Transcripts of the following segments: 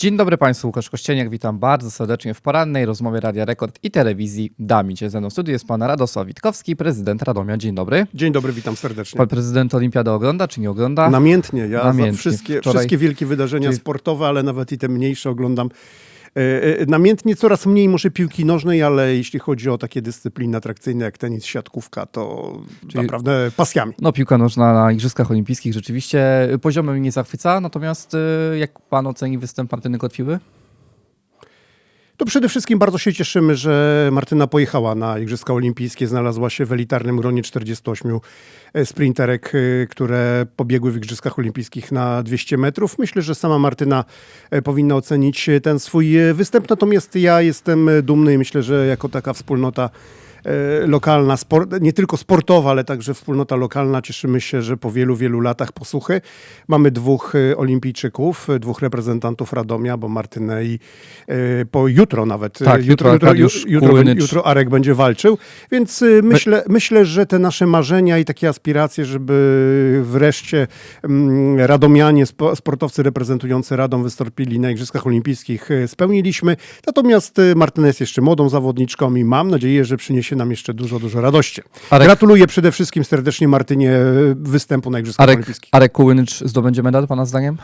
Dzień dobry Państwu, Łukasz Kościeniak, witam bardzo serdecznie w porannej rozmowie Radia Rekord i telewizji Dami. Dzisiaj ze mną w studiu jest Pan Radosław Witkowski, prezydent Radomia. Dzień dobry. Dzień dobry, witam serdecznie. Pan prezydent Olimpiadę ogląda czy nie ogląda? Namiętnie, ja Namiętnie. Wszystkie, Wczoraj- wszystkie wielkie wydarzenia Czyli- sportowe, ale nawet i te mniejsze oglądam. E, e, Namiętnie coraz mniej może piłki nożnej, ale jeśli chodzi o takie dyscypliny atrakcyjne jak tenis, siatkówka, to Czyli- naprawdę pasjami. No piłka nożna na Igrzyskach Olimpijskich rzeczywiście poziomem nie zachwyca, natomiast y, jak Pan oceni występ Martyny Kotwiły? To przede wszystkim bardzo się cieszymy, że Martyna pojechała na Igrzyska Olimpijskie, znalazła się w elitarnym gronie 48 sprinterek, e, które pobiegły w Igrzyskach Olimpijskich na 200 metrów. Myślę, że sama Martyna e, powinna ocenić e, ten swój e, występ, natomiast ja jestem e, dumny i myślę, że jako taka wspólnota e, lokalna, sport, nie tylko sportowa, ale także wspólnota lokalna. Cieszymy się, że po wielu, wielu latach posłuchy mamy dwóch e, olimpijczyków, e, dwóch reprezentantów Radomia, bo Martynę i e, po jutro nawet. e, Tak, jutro jutro, Kułynycz. jutro Arek będzie walczył, więc e, myślę, myślę, że te nasze marzenia i takie aspiracje, żeby wreszcie mm, radomianie, spo, sportowcy reprezentujący Radom wystąpili na Igrzyskach Olimpijskich e, spełniliśmy. Natomiast e, Martyna jest jeszcze młodą zawodniczką i mam nadzieję, że przyniesie nam jeszcze dużo, dużo radości. Arek- Gratuluję przede wszystkim serdecznie Martynie e, występu na Igrzyskach Arek, Olimpijskich. Arek Kułynycz zdobędzie medal Pana zdaniem?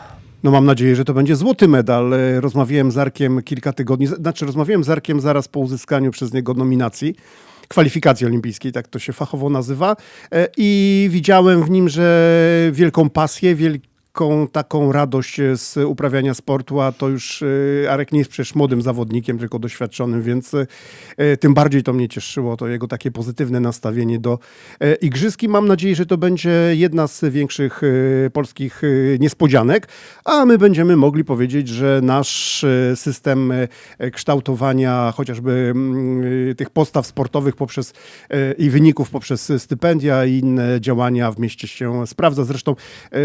No mam nadzieję, że to będzie złoty medal. E, Rozmawiałem z Arkiem kilka tygodni, znaczy rozmawiałem z Arkiem zaraz po uzyskaniu przez niego nominacji. Kwalifikacji olimpijskiej, tak to się fachowo nazywa. E, I widziałem w nim, że wielką pasję, wielką taką radość e, z uprawiania sportu, a to już e, Arek nie jest przecież młodym zawodnikiem, tylko doświadczonym, więc e, tym bardziej to mnie cieszyło, to jego takie pozytywne nastawienie do e, igrzysk i mam nadzieję, że to będzie jedna z większych polskich niespodzianek, a my będziemy mogli powiedzieć, że nasz system kształtowania chociażby mm, tych postaw sportowych poprzez i wyników poprzez stypendia i inne działania w mieście się sprawdza. Zresztą,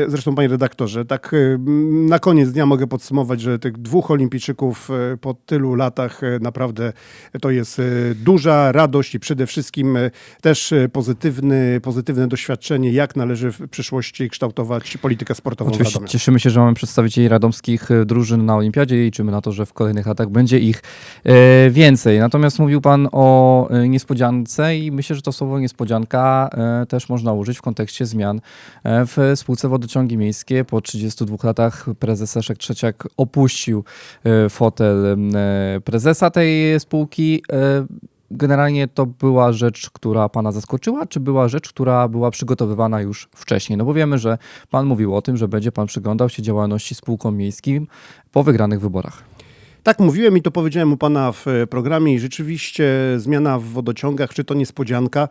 zresztą panie redaktorze, tak mm, na koniec dnia mogę podsumować, że tych dwóch olimpijczyków e, po tylu latach e, naprawdę to jest duża radość i przede wszystkim też pozytywny, pozytywne doświadczenie, jak należy w przyszłości kształtować politykę sportową w Oczywiście Radomiu. cieszymy się, że mamy przedstawicieli radomskich drużyn na Olimpiadzie i liczymy na to, że w kolejnych latach będzie ich więcej. Natomiast mówił Pan o niespodziance i myślę, że to słowo niespodzianka też można użyć w kontekście zmian w spółce Wodociągi Miejskie. Po 32 latach prezes Leszek Trzeciak opuścił e, fotel e, prezesa tej spółki. E, Generalnie to była rzecz, która pana zaskoczyła, czy była rzecz, która była przygotowywana już wcześniej? No bo wiemy, że pan mówił o tym, że będzie pan przyglądał się działalności spółkom miejskim po wygranych wyborach. Tak mówiłem i to powiedziałem u pana w programie i rzeczywiście zmiana w wodociągach, czy to niespodzianka.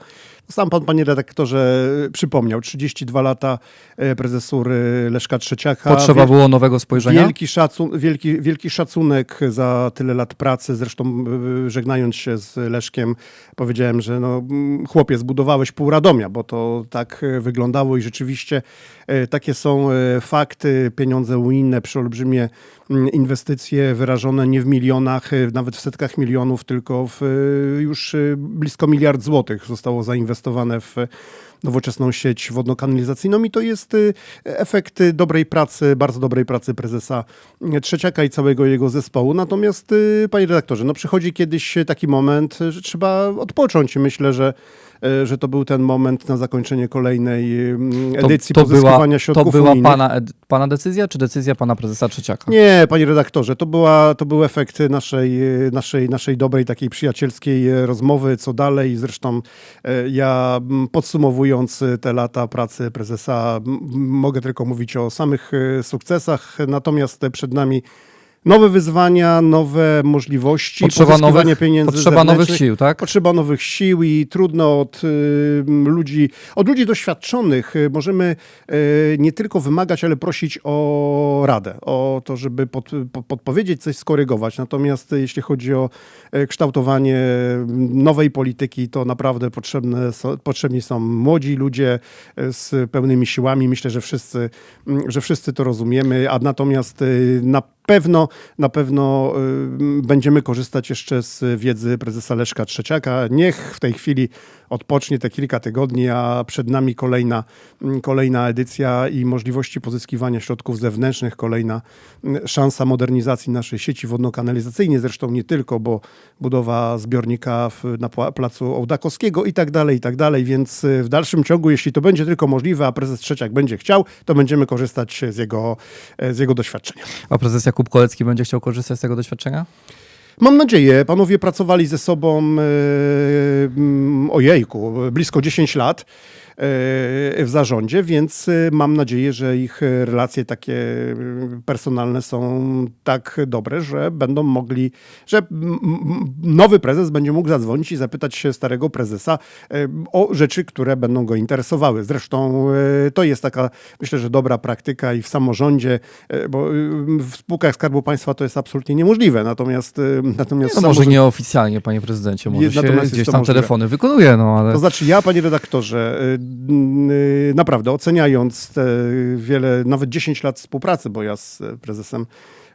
Sam pan, panie redaktorze, e, przypomniał, 32 lata e, prezesury Leszka Trzeciaka. Potrzeba było nowego spojrzenia? Wielki, szacun, wielki, wielki szacunek za tyle lat pracy. Zresztą y, żegnając się z Leszkiem, powiedziałem, że no, mm, chłopie, zbudowałeś pół Radomia, bo to tak y, wyglądało i rzeczywiście takie są fakty. Pieniądze unijne, przeolbrzymie mm, inwestycje wyrażone nie w milionach, nawet w setkach milionów, tylko w już blisko miliard złotych zostało zainwestowane w nowoczesną sieć wodno-kanalizacyjną i to jest y, efekt dobrej pracy, bardzo dobrej pracy prezesa Trzeciaka i całego jego zespołu. Natomiast, y, panie redaktorze, no przychodzi kiedyś taki moment, że trzeba odpocząć myślę, że, że to był ten moment na zakończenie kolejnej y, edycji to była, pozyskiwania to środków była unijnych. pana, pana decyzja, czy decyzja pana prezesa Trzeciaka? Nie, panie redaktorze, to, była, to był efekt naszej, e, naszej, naszej dobrej, takiej przyjacielskiej e, rozmowy, co dalej. Zresztą e, ja m, podsumowując e, te lata pracy prezesa, mogę tylko mówić o samych e, sukcesach, natomiast e, przed nami nowe wyzwania, nowe możliwości, Potrzeba nowych, pieniędzy potrzeba nowych sił, tak? Potrzeba nowych sił i trudno od y, ludzi, od ludzi doświadczonych y, możemy y, nie tylko wymagać, ale prosić o radę, o to, żeby pod, po, podpowiedzieć, coś skorygować. Natomiast y, jeśli chodzi o y, kształtowanie nowej polityki, to naprawdę potrzebne potrzebni są młodzi ludzie y, z pełnymi siłami. Myślę, że wszyscy, mm, że wszyscy to rozumiemy, a natomiast y, na pewno, na pewno y, będziemy korzystać jeszcze z wiedzy prezesa Leszka Trzeciaka. Niech w tej chwili odpocznie te kilka tygodni, a przed nami kolejna, mm, kolejna edycja i możliwości pozyskiwania środków zewnętrznych, kolejna mm, szansa modernizacji naszej sieci wodno-kanalizacyjnej, zresztą nie tylko, bo budowa zbiornika w, na placu Ołdakowskiego i tak dalej, i tak dalej, więc y, w dalszym ciągu, jeśli to będzie tylko możliwe, a prezes Trzeciak będzie chciał, to będziemy korzystać z jego, z jego doświadczenia. A prezes Jakub Kolecki będzie chciał korzystać z tego doświadczenia? Mam nadzieję, panowie pracowali ze sobą, mm, ojejku, blisko 10 lat w zarządzie, więc e, mam nadzieję, że ich e, relacje takie e, personalne są tak dobre, że będą mogli, że nowy prezes będzie mógł zadzwonić i zapytać się starego prezesa e, o rzeczy, które będą go interesowały. Zresztą e, to jest taka, myślę, że dobra praktyka i w samorządzie, e, bo e, w spółkach Skarbu Państwa to jest absolutnie niemożliwe, natomiast, e, natomiast No może nieoficjalnie, panie prezydencie, może się gdzieś tam możliwe. telefony wykonuje, no ale... To znaczy ja, panie redaktorze, naprawdę oceniając te wiele, nawet 10 lat współpracy, bo ja z prezesem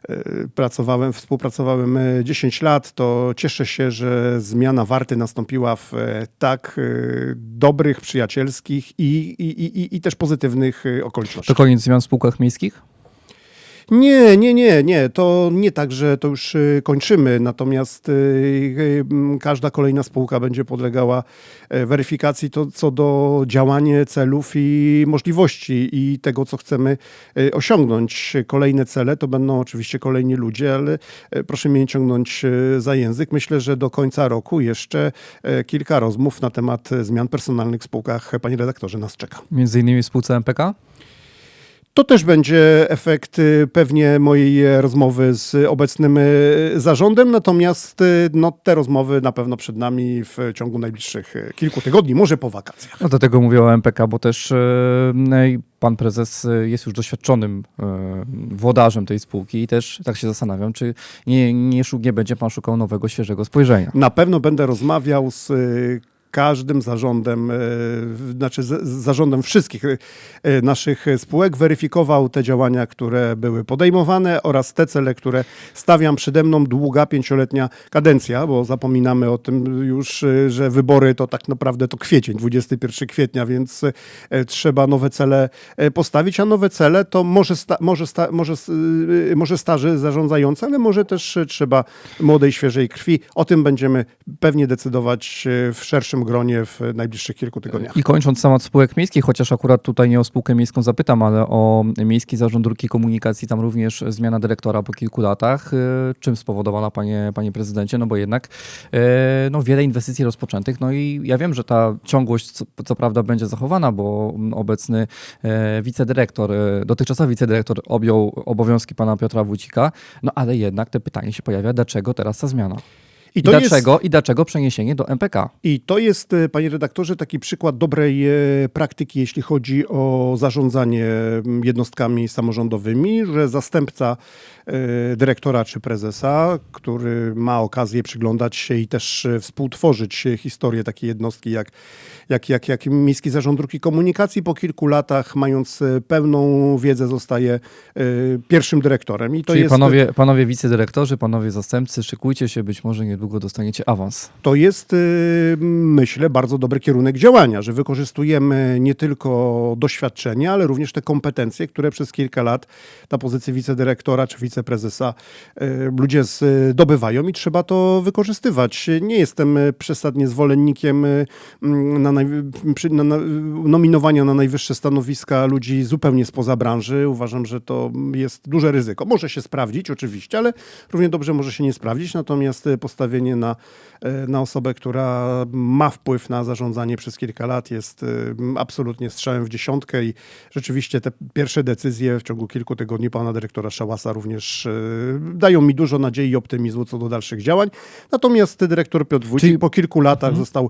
y, pracowałem, współpracowałem y, 10 lat, to cieszę się, że zmiana warty nastąpiła w e, tak y, dobrych, przyjacielskich i, i, i, i też pozytywnych y, okolicznościach. To koniec zmian w spółkach miejskich? Nie, nie, nie, nie. To nie tak, że to już y, kończymy. Natomiast y, y, m, każda kolejna spółka będzie podlegała e, weryfikacji to, co do działania, celów i możliwości i tego, co chcemy e, osiągnąć. Kolejne cele to będą oczywiście kolejni ludzie, ale e, proszę mnie nie ciągnąć za język. Myślę, że do końca roku jeszcze kilka rozmów na temat zmian personalnych w spółkach, panie redaktorze, nas czeka. Między innymi w spółce MPK? To też będzie efekt y, pewnie mojej e, rozmowy z obecnym y, zarządem, natomiast y, no, te rozmowy na pewno przed nami w ciągu najbliższych y, kilku tygodni, może po wakacjach. No do tego mówię o MPK, bo też e, i pan prezes e, jest już doświadczonym e, włodarzem tej spółki i też tak się zastanawiam, czy nie, nie, nie będzie pan szukał nowego, świeżego spojrzenia. Na pewno będę rozmawiał z każdym zarządem, w- znaczy zarządem wszystkich y, naszych spółek, weryfikował te działania, które były podejmowane oraz te cele, które stawiam przede mną długa, pięcioletnia kadencja, bo zapominamy o tym już, y, że wybory to tak naprawdę to kwiecień, 21 kwietnia, więc trzeba nowe cele postawić, a nowe cele to może, sta, może, sta, może, może starzy zarządzający, ale może też trzeba młodej, świeżej krwi. O tym będziemy pewnie decydować w szerszym gronie w najbliższych kilku tygodniach. I kończąc temat spółek miejskich, chociaż akurat tutaj nie o spółkę miejską zapytam, ale o Miejski Zarząd Dróg i Komunikacji, tam również zmiana dyrektora po kilku latach. E, Czym spowodowana, panie, panie prezydencie? No bo jednak e, no, wiele inwestycji rozpoczętych, no i ja wiem, że ta ciągłość co, co prawda będzie zachowana, bo obecny e, wicedyrektor, dotychczasowy wicedyrektor objął obowiązki pana Piotra Wójcika, no ale jednak te pytanie się pojawia, dlaczego teraz ta zmiana? I, I to, jest, dlaczego, I dlaczego przeniesienie do MPK? I to jest, e, panie redaktorze, taki przykład dobrej e, praktyki, jeśli chodzi o zarządzanie jednostkami samorządowymi, że zastępca e, dyrektora czy prezesa, który ma okazję przyglądać się i też współtworzyć historię takiej jednostki jak, jak, jak, jak Miejski Zarząd Dróg i Komunikacji, po kilku latach, mając pełną wiedzę, zostaje pierwszym dyrektorem. I to Czyli jest, panowie, panowie wicedyrektorzy, panowie zastępcy, szykujcie się, być może niedługo dostaniecie awans. To jest, y, myślę, bardzo dobry kierunek działania, że wykorzystujemy nie tylko doświadczenie, ale również te kompetencje, które przez kilka lat na pozycji wicedyrektora czy wiceprezesa y, ludzie zdobywają i trzeba to wykorzystywać. Nie jestem przesadnie zwolennikiem y, na na, nominowania na najwyższe stanowiska ludzi zupełnie spoza branży. Uważam, że to jest duże ryzyko. Może się sprawdzić oczywiście, ale równie dobrze może się nie sprawdzić, natomiast y, na, y, na osobę, która ma wpływ na zarządzanie przez kilka lat jest y, absolutnie strzałem w dziesiątkę i rzeczywiście te pierwsze decyzje w ciągu kilku tygodni pana dyrektora Szałasa również y, dają mi dużo nadziei i optymizmu co do dalszych działań. Natomiast dyrektor Piotr Wójcik Czyli- po kilku latach został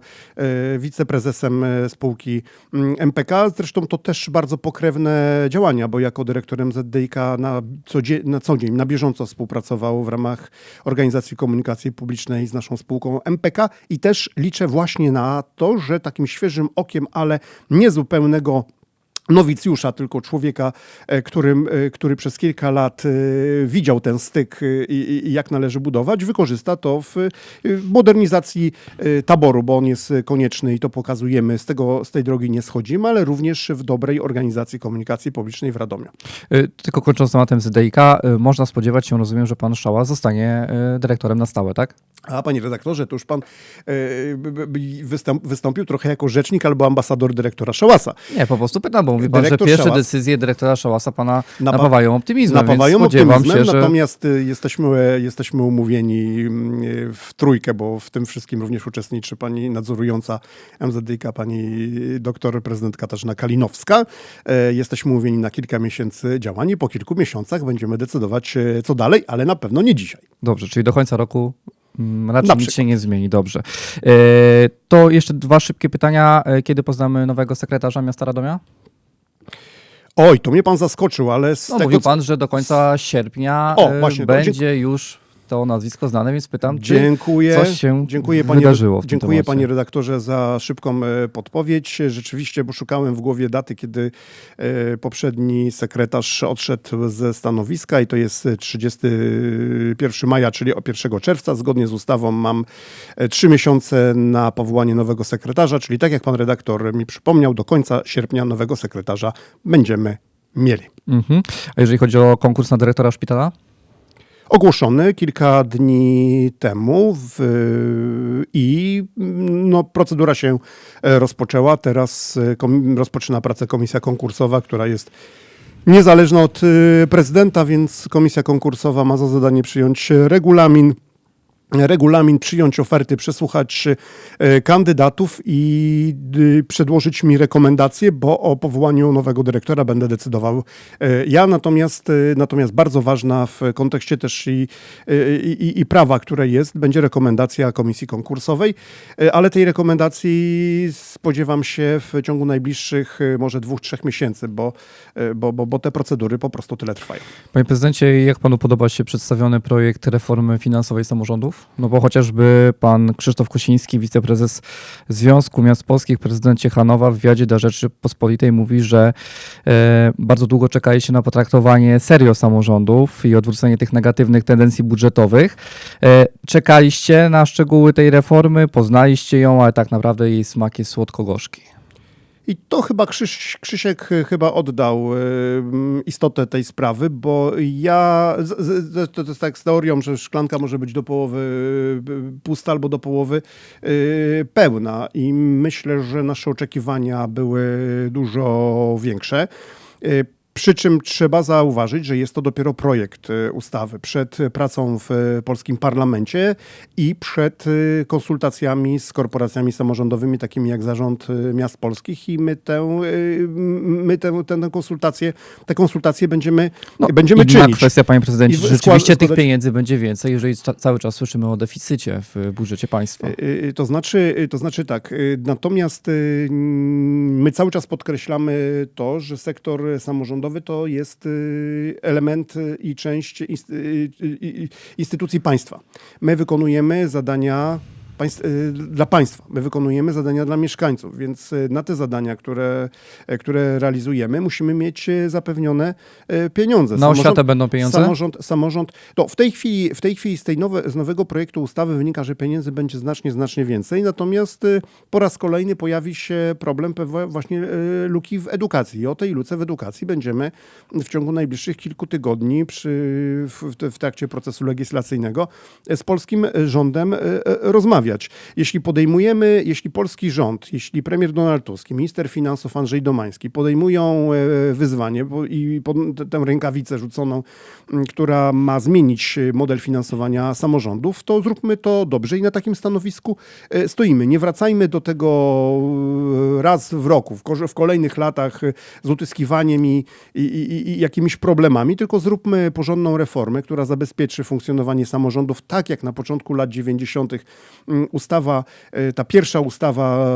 y, wiceprezesem spółki mm, MPK. Zresztą to też bardzo pokrewne działania, bo jako dyrektor MZDiK na co, dzie- na co dzień, na bieżąco współpracował w ramach Organizacji Komunikacji Publicznej z naszą spółką MPK i też liczę właśnie na to, że takim świeżym okiem, ale niezupełnego nowicjusza, tylko człowieka, e, którym, e, który przez kilka lat e, widział ten styk i, i jak należy budować, wykorzysta to w modernizacji taboru, bo on jest konieczny i to pokazujemy. Z, tego, z tej drogi nie schodzimy, ale również w dobrej organizacji komunikacji publicznej w Radomiu. Tylko kończąc tematem ZDIK, można spodziewać się, rozumiem, że pan Szała zostanie dyrektorem na stałe, tak? A panie redaktorze, to już pan wystąpił trochę jako rzecznik albo ambasador dyrektora Szałasa. Nie, po prostu pytam, bo mówi pan, Dyrektor że pierwsze Szałas- decyzje dyrektora Szałasa pana Napa- napawają optymizmem, Napawają optymizmem, się, że... natomiast y, jesteśmy, jesteśmy umówieni e, w trójkę, bo w tym wszystkim również uczestniczy pani nadzorująca MZDiK, pani doktor prezydent Katarzyna Kalinowska. E, Jesteśmy umówieni na kilka miesięcy działań i po kilku miesiącach będziemy decydować, e, co dalej, ale na pewno nie dzisiaj. Dobrze, czyli do końca roku mm, raczej nic się nie zmieni. Dobrze. E, To jeszcze dwa szybkie pytania. Kiedy poznamy nowego sekretarza miasta Radomia? Oj, to mnie pan zaskoczył, ale z No, tego, mówił pan, że do końca sierpnia O, e, właśnie, będzie już to nazwisko znane, więc pytam, czy Dziękuję. coś się dziękuję, panie, wydarzyło Dziękuję panie redaktorze za szybką e, podpowiedź. Rzeczywiście, bo szukałem w głowie daty, kiedy e, poprzedni sekretarz odszedł ze stanowiska i to jest 31 maja, czyli o 1 czerwca. Zgodnie z ustawą mam e, trzy miesiące na powołanie nowego sekretarza, czyli tak jak pan redaktor mi przypomniał, do końca sierpnia nowego sekretarza będziemy mieli. Mhm. A jeżeli chodzi o konkurs na dyrektora szpitala? Ogłoszony kilka dni temu w, i no, procedura się e, rozpoczęła. Teraz e, kom, rozpoczyna pracę komisja konkursowa, która jest niezależna od e, prezydenta, więc komisja konkursowa ma za zadanie przyjąć regulamin. Regulamin, przyjąć oferty, przesłuchać e, kandydatów i przedłożyć mi rekomendacje, bo o powołaniu nowego dyrektora będę decydował e, ja. Natomiast, e, natomiast bardzo ważna w kontekście też i, i, i- prawa, które jest, będzie rekomendacja komisji konkursowej, ale tej rekomendacji spodziewam się w ciągu najbliższych może dwóch, trzech miesięcy, bo, bo, bo, bo te procedury po prostu tyle trwają. Panie prezydencie, jak panu podoba się przedstawiony projekt reformy finansowej samorządów? No bo chociażby pan Krzysztof Kosiński, wiceprezes Związku Miast Polskich, prezydent Ciechanowa w wywiadzie dla Rzeczypospolitej mówi, że e, bardzo długo czekaliście na potraktowanie serio samorządów i odwrócenie tych negatywnych tendencji budżetowych. E, czekaliście na szczegóły tej reformy, poznaliście ją, ale tak naprawdę jej smak jest słodko-gorzki. I to chyba Krzyś, Krzysiek chyba oddał y, mm, istotę tej sprawy, bo ja, to jest tak z teorią, że szklanka może być do połowy y, pusta albo do połowy y, pełna i myślę, że nasze oczekiwania były dużo większe. Przy czym trzeba zauważyć, że jest to dopiero projekt y, ustawy przed pracą w y, polskim parlamencie i przed konsultacjami z korporacjami samorządowymi, takimi jak Zarząd Miast Polskich i my tę, my tę, tę, tę konsultację, te konsultacje będziemy, będziemy Inna czynić. kwestia, panie prezydencie, że rzeczywiście skład- tych składać- pieniędzy będzie więcej, jeżeli ca- cały czas słyszymy o deficycie w budżecie państwa. To znaczy, to znaczy tak, natomiast my cały czas podkreślamy to, że sektor samorządowy to jest y, element i część y, y, instytucji państwa. My wykonujemy zadania państw, y, dla państwa, my wykonujemy zadania dla mieszkańców, więc y, na te zadania, które, e, które realizujemy, musimy mieć y, zapewnione y, pieniądze. Na oświatę będą pieniądze? Samorząd, samorząd to w tej chwili, w tej chwili z, tej nowe, z nowego projektu ustawy wynika, że pieniędzy będzie znacznie, znacznie więcej, natomiast y, po raz kolejny pojawi się problem właśnie y, luki w edukacji. I o tej luce w edukacji będziemy w ciągu najbliższych kilku tygodni przy, w, w- trakcie procesu legislacyjnego z polskim rządem y, y, rozmawiać. Jeśli podejmujemy, jeśli polski rząd, jeśli premier Donald Tusk minister finansów Andrzej Domański podejmują e, wyzwanie i tę- rękawicę rzuconą, która ma zmienić e, model finansowania samorządów, to zróbmy to dobrze i na takim stanowisku e, stoimy. Nie wracajmy do tego raz w roku, w, ko- w kolejnych latach z utyskiwaniem i, i, i, i jakimiś problemami, tylko zróbmy porządną reformę, która zabezpieczy funkcjonowanie samorządów tak jak na początku lat 90. mm, ustawa, e, ta pierwsza ustawa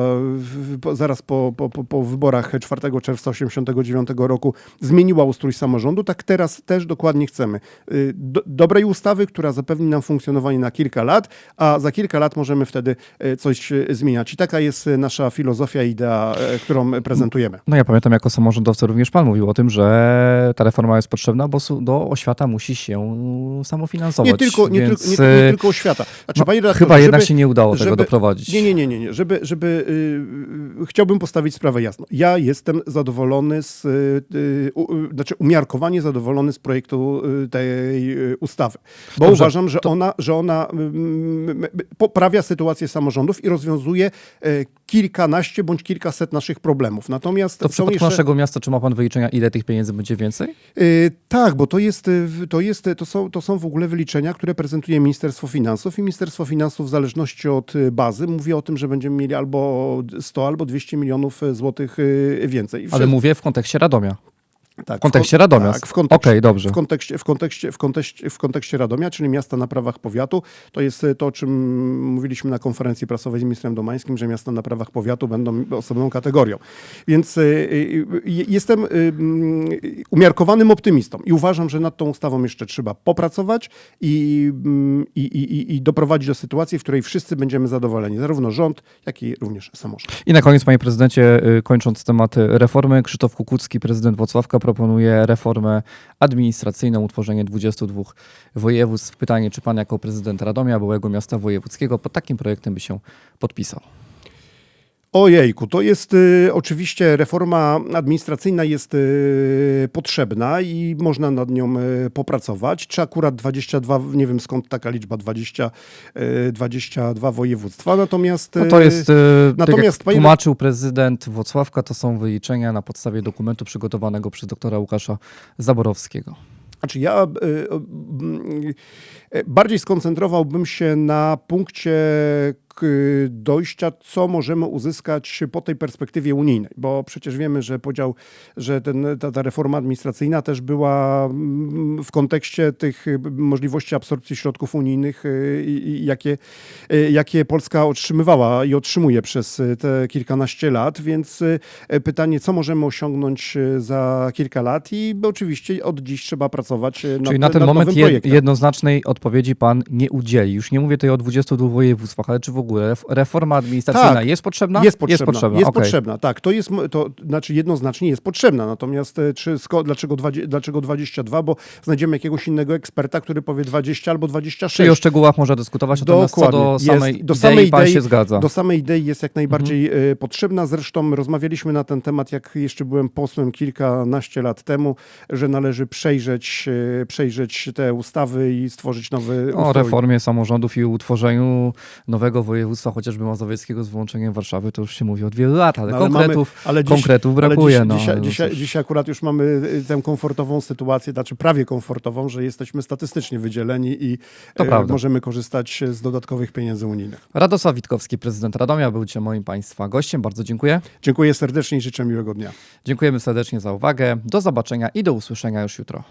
po- zaraz po, po, po, wyborach 4 czerwca 1989 roku zmieniła ustrój samorządu, tak teraz też dokładnie chcemy. Y, Do, dobrej ustawy, która zapewni nam funkcjonowanie na kilka lat, a za kilka lat możemy wtedy e, coś e, zmieniać. I taka jest e, nasza filozofia i idea, e, którą prezentujemy. No ja pamiętam jako samorządowca również pan mówił o tym, że ta reforma jest potrzebna, bo do oświata musi się samofinansować. Nie tylko, nie, więc, nie, nie e, tylko oświata. Znaczy, no, panie chyba jednak żeby- się nie udało tego żeby- doprowadzić. Nie, nie, nie, nie, nie. Żeby, żeby yy, chciałbym postawić sprawę jasno. Ja jestem zadowolony z, yy, u, yy, znaczy umiarkowanie zadowolony z projektu yy, tej ustawy, bo Dobrze, uważam, że ona, że ona poprawia sytuację samorządów i rozwiązuje kilkanaście bądź kilkaset naszych problemów. Natomiast To w przypadku jeszcze... naszego miasta, czy ma pan wyliczenia, ile tych pieniędzy będzie więcej? Y, Tak, bo to jest, y, to jest, to są, to są w ogóle wyliczenia, które prezentuje Ministerstwo Finansów i Ministerstwo Finansów w zależności od y, bazy mówi o tym, że będziemy mieli albo 100, albo 200 milionów y, złotych y, więcej. I Ale mówię w kontekście Radomia. Tak, W kontekście kon- Radomia. Tak, w kontekście, Okej, dobrze. W kontekście, w, kontekście, w, kontekście, w kontekście Radomia, czyli miasta na prawach powiatu, to jest y, to, o czym mówiliśmy na konferencji prasowej z ministrem Domańskim, że miasta na prawach powiatu będą osobną kategorią. Więc y, y, jestem mm, umiarkowanym optymistą i uważam, że nad tą ustawą jeszcze trzeba popracować i, mm, i, i, i- doprowadzić do sytuacji, w której wszyscy będziemy zadowoleni, zarówno rząd, jak i również samorząd. I na koniec, panie prezydencie, kończąc temat reformy, Krzysztof Kukucki, prezydent Włocławka, proponuje reformę administracyjną, utworzenie 22 województw. Pytanie, czy pan jako prezydent Radomia, byłego miasta wojewódzkiego, pod takim projektem by się podpisał? Ojejku, to jest y, oczywiście reforma administracyjna jest y, potrzebna i można nad nią y, popracować. Czy akurat 22, nie wiem skąd taka liczba 20, y, 22 województwa, natomiast... No to jest, y, tak natomiast, jak panie- tłumaczył prezydent Włocławka, to są wyliczenia na podstawie dokumentu przygotowanego przez doktora Łukasza Zaborowskiego. Znaczy ja y, y, y, bardziej skoncentrowałbym się na punkcie dojścia, co możemy uzyskać po tej perspektywie unijnej, bo przecież wiemy, że podział, że ten, ta, ta reforma administracyjna też była mm, w kontekście tych y, możliwości absorpcji środków unijnych, y, jakie, y, jakie Polska otrzymywała i otrzymuje przez te kilkanaście lat, więc y, pytanie, co możemy osiągnąć za kilka lat i oczywiście od dziś trzeba pracować nad, Czyli na ten moment jed, jednoznacznej odpowiedzi pan nie udzieli. Już nie mówię tutaj o 22 województwach, ale czy w ogóle ref- reforma administracyjna Tak, jest potrzebna? Jest potrzebna. Jest potrzebna. Jest okej. potrzebna, tak. To jest, to znaczy jednoznacznie jest potrzebna. Natomiast e, czy, dlaczego, 20, dlaczego 22? Bo znajdziemy jakiegoś innego eksperta, który powie 20 albo 26. Czyli o szczegółach można dyskutować, natomiast co do Dokładnie. samej Jest- do idei samej idei- się zgadza. Do samej idei jest jak najbardziej e, potrzebna. Zresztą rozmawialiśmy na ten temat, jak jeszcze byłem posłem kilkanaście lat temu, że należy przejrzeć, e, przejrzeć te ustawy i stworzyć nowy O reformie samorządów i utworzeniu nowego województwa, chociażby mazowieckiego z wyłączeniem Warszawy, to już się mówi od wielu lat, ale No, ale konkretów, mamy- ale dziś- konkretów Ale brakuje. dziś, no, dzisiaj, ale dzisiaj, akurat już mamy y, tę komfortową sytuację, znaczy prawie komfortową, że jesteśmy statystycznie wydzieleni i e, możemy korzystać z dodatkowych pieniędzy unijnych. Radosław Witkowski, prezydent Radomia, był dzisiaj moim Państwa gościem. Bardzo dziękuję. Dziękuję serdecznie i życzę miłego dnia. Dziękujemy serdecznie za uwagę. Do zobaczenia i do usłyszenia już jutro.